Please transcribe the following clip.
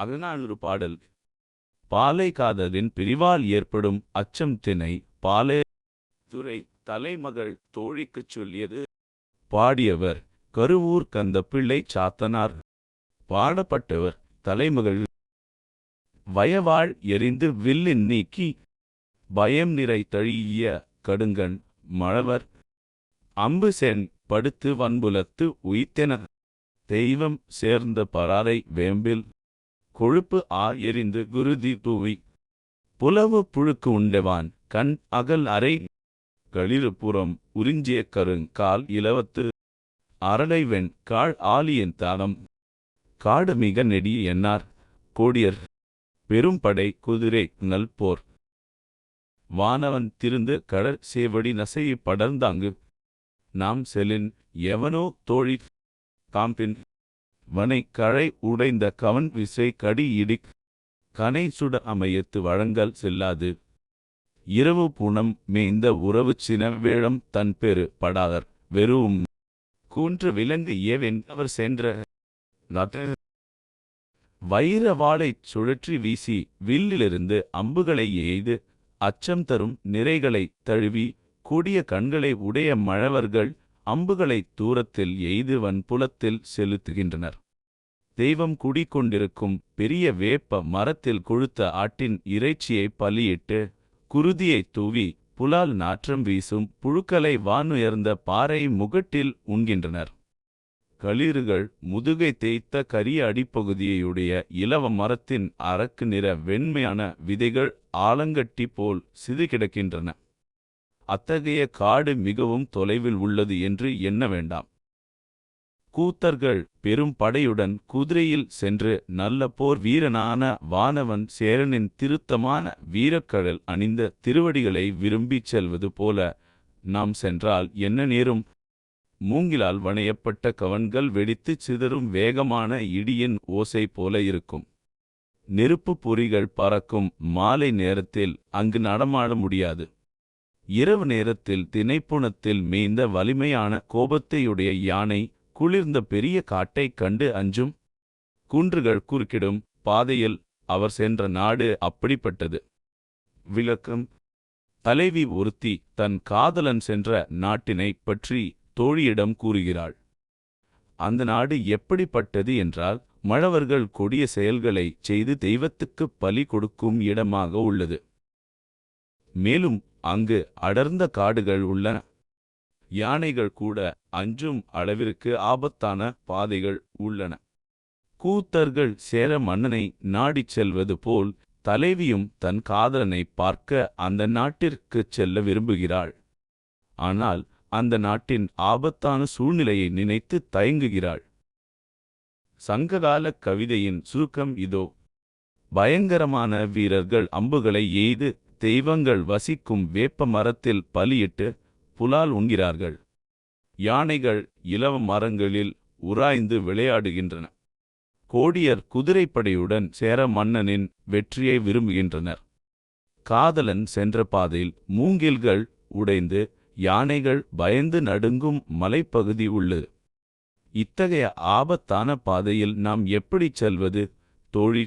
அகநானூறு பாடல். பாலை காதலின் பிரிவால் ஏற்படும் அச்சம் தினை பாலே. துறை தலைமகள் தோழிக்குச் சொல்லியது. பாடியவர் கருவூர் கந்த பிள்ளை சாத்தனார். பாடப்பட்டவர் தலைமகள். வயவாள் எரிந்து வில்லின் நீக்கி. பயம் நிறை தழிய கடுங்கண் மழவர். அம்பு சென் படுத்து வன்புலத்து உய்த்தென. தெய்வம் சேர்ந்த பராரை வேம்பில். கொழுப்பு ஆ எரிந்து குருதி தூவி. புலவு புழுக்கு உண்டவான் கண் அகல் அறை. களிறுபுறம் உறிஞ்சிய கருங்கால் இலவத்து. அரளைவெண் காள் ஆலியன் தானம் காடு மிக நெடிய என்னார். கோடியர். பெரும்படை குதிரை நல்போர் வானவன் திருந்து கடற் சேவடி நசையை படர்ந்தாங்கு. நாம் செலின் எவனோ தோழி. காம்பின் வனை கழை உடைந்த கவன் விசை கடி இடிக் கனை சுட அமையத்து வழங்கல் செல்லாது. இரவு புனம் மேய்ந்த உறவு சின வேழம் தன் பெரு படாதர் வெறும் கூன்று விலங்கு ஏவென் அவர் சென்ற வைர வாளைச் சுழற்றி வீசி வில்லிலிருந்து அம்புகளை எய்து அச்சம் தரும் நிறைகளை தழுவி கூடிய கண்களை உடைய மழவர்கள் அம்புகளை தூரத்தில் எய்துவன் புலத்தில் செலுத்துகின்றனர். தெய்வம் குடிக்கொண்டிருக்கும் பெரிய வேப்ப மரத்தில் கொழுத்த ஆட்டின் இறைச்சியை பலியிட்டு குருதியை தூவி புலால் நாற்றம் வீசும் புழுக்களை வானுயர்ந்த பாறை முகட்டில் உண்கின்றனர். களிறுகள் முதுகை தேய்த்த கரிய அடிப்பகுதியையுடைய இலவ மரத்தின் அரக்கு நிற வெண்மையான விதைகள் ஆலங்கட்டி போல் சிது கிடக்கின்றன அத்தகைய காடு மிகவும் தொலைவில் உள்ளது என்று எண்ண வேண்டாம். கூத்தர்கள் பெரும் படையுடன் குதிரையில் சென்று நல்ல போர் வீரனான வானவன் சேரனின் திருத்தமான வீரக்கடல் அணிந்த திருவடிகளை விரும்பிச் செல்வது போல நாம் சென்றால் என்ன நேரும்? மூங்கிலால் வணையப்பட்ட கவன்கள் வெடித்துச் சிதறும் வேகமான இடியின் ஓசை போல இருக்கும். நெருப்பு பொறிகள் பறக்கும் மாலை நேரத்தில் அங்கு நடமாட முடியாது. இரவு நேரத்தில் தினைப்புணத்தில் மேய்ந்த வலிமையான கோபத்தையுடைய யானை குளிர்ந்த பெரிய காட்டைக் கண்டு அஞ்சும். குன்றுகள் குறுக்கிடும். பாதையில் அவர் சென்ற நாடு அப்படிப்பட்டது. விளக்கம். தலைவி ஒருத்தி தன் காதலன் சென்ற நாட்டினைப் பற்றி தோழியிடம் கூறுகிறாள். அந்த நாடு எப்படிப்பட்டது என்றால் மழவர்கள் கொடிய செயல்களைச் செய்து தெய்வத்துக்குப் பலி கொடுக்கும் இடமாக உள்ளது. மேலும் அங்கு அடர்ந்த காடுகள் உள்ளன. யானைகள் கூட அஞ்சும் அளவிற்கு ஆபத்தான பாதைகள் உள்ளன. கூத்தர்கள் சேர மன்னனை நாடிச் செல்வது போல் தலைவியும் தன் காதலனை பார்க்க அந்த நாட்டிற்குச் செல்ல விரும்புகிறாள். ஆனால் அந்த நாட்டின் ஆபத்தான சூழ்நிலையை நினைத்து தயங்குகிறாள். சங்ககால கவிதையின் சுருக்கம் இதோ. பயங்கரமான வீரர்கள் அம்புகளை எய்து தெய்வங்கள் வசிக்கும் வேப்ப மரத்தில் பலியிட்டு புலால் உண்கிறார்கள். யானைகள் இலவ மரங்களில் உராய்ந்து விளையாடுகின்றன. கோடியர் குதிரைப்படையுடன் சேர மன்னனின் வெற்றியை விரும்புகின்றனர். காதலன் சென்ற பாதையில் மூங்கில்கள் உடைந்து யானைகள் பயந்து நடுங்கும் மலைப்பகுதி உள்ளது. இத்தகைய ஆபத்தான பாதையில் நாம் எப்படிச் செல்வது? தோழி